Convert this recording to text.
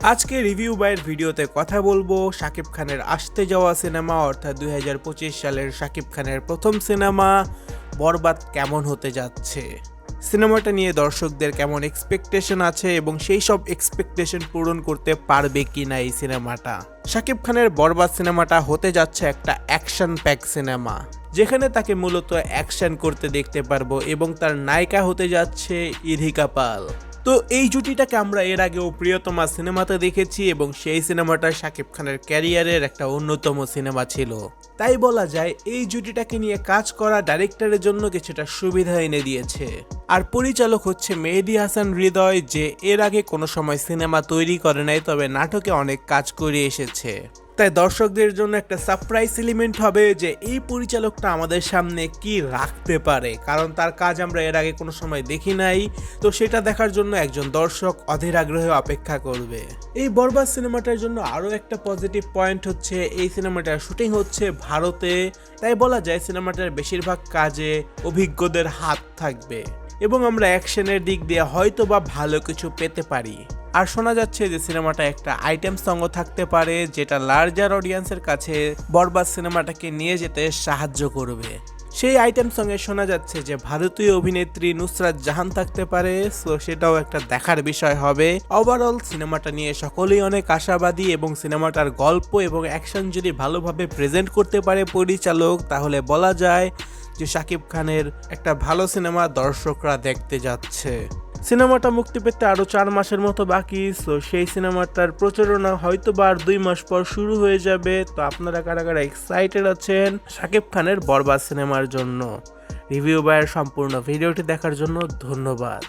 আজকে রিভিউ বাইয়ের ভিডিওতে কথা বলব শাকিব খানের আসতে যাওয়া সিনেমা, অর্থাৎ দু হাজার পঁচিশ সালের শাকিব খানের প্রথম সিনেমা, বরবাদ কেমন হতে যাচ্ছে? সিনেমাটা নিয়ে দর্শকদের কেমন এক্সপেকটেশন আছে এবং সেই সব এক্সপেকটেশন পূরণ করতে পারবে কি না এই সিনেমাটা? শাকিব খানের বরবাদ সিনেমাটা হতে যাচ্ছে একটা অ্যাকশন প্যাক সিনেমা, যেখানে তাকে মূলত অ্যাকশন করতে দেখতে পারব এবং তার নায়িকা হতে যাচ্ছে ইধিকা পাল। তো এই জুটিটাকে আমরা এর আগেও প্রিয়তমা সিনেমাতে দেখেছি এবং সেই সিনেমাটা শাকিব খানের ক্যারিয়ারের একটা অন্যতম সিনেমা ছিল। তাই বলা যায়, এই জুটিটাকে নিয়ে কাজ করা ডাইরেক্টরের জন্য কিছুটা সুবিধা এনে দিয়েছে। আর পরিচালক হচ্ছে মেহেদি হাসান হৃদয়, যে এর আগে কোনো সময় সিনেমা তৈরি করে নাই, তবে নাটকে অনেক কাজ করে এসেছে। তাই দর্শকদের জন্য একটা সারপ্রাইজ এলিমেন্ট হবে যে এই পরিচালকটা আমাদের সামনে কি রাখতে পারে। কারণ তার কাজ আমরা এর আগে কোনো সময় দেখি নাই। তো সেটা দেখার জন্য একজন দর্শক অধীর আগ্রহে অপেক্ষা করবে। এই বরবাদ সিনেমাটার জন্য আরও একটা পজিটিভ পয়েন্ট হচ্ছে, এই সিনেমাটার শুটিং হচ্ছে ভারতে। তাই বলা যায় সিনেমাটার বেশিরভাগ কাজে অভিজ্ঞদের হাত থাকবে। এবং আমরা অ্যাকশনের দিক দিয়ে হয়তো বা ভালো কিছু পেতে পারি। আর শোনা যাচ্ছে যে সিনেমাটা একটা আইটেম সঙ্গও থাকতে পারে, যেটা লার্জার অডিয়েন্সের কাছে বরবাদ সিনেমাটাকে নিয়ে যেতে সাহায্য করবে। সেই আইটেম সঙ্গে শোনা যাচ্ছে যে ভারতীয় অভিনেত্রী নুসরাত জাহান থাকতে পারে সো সেটাও একটা দেখার বিষয় হবে। ওভারঅল সিনেমাটা নিয়ে সকলেই অনেক আশাবাদী এবং সিনেমাটার গল্প এবং অ্যাকশন যদি ভালোভাবে প্রেজেন্ট করতে পারে পরিচালক, তাহলে বলা যায় যে শাকিব খানের একটা ভালো সিনেমা দর্শকরা দেখতে যাচ্ছে। সিনেমাটা মুক্তি পেতে আরও চার মাসের মতো বাকি সো সেই সিনেমাটার প্রচারণা হয়তো বা আর দুই মাস পর শুরু হয়ে যাবে। তো আপনারা কারা কারা এক্সাইটেড আছেন? শাকিব খানের বরবাদ সিনেমার জন্য। রিভিউ বায়ের সম্পূর্ণ ভিডিওটি দেখার জন্য ধন্যবাদ।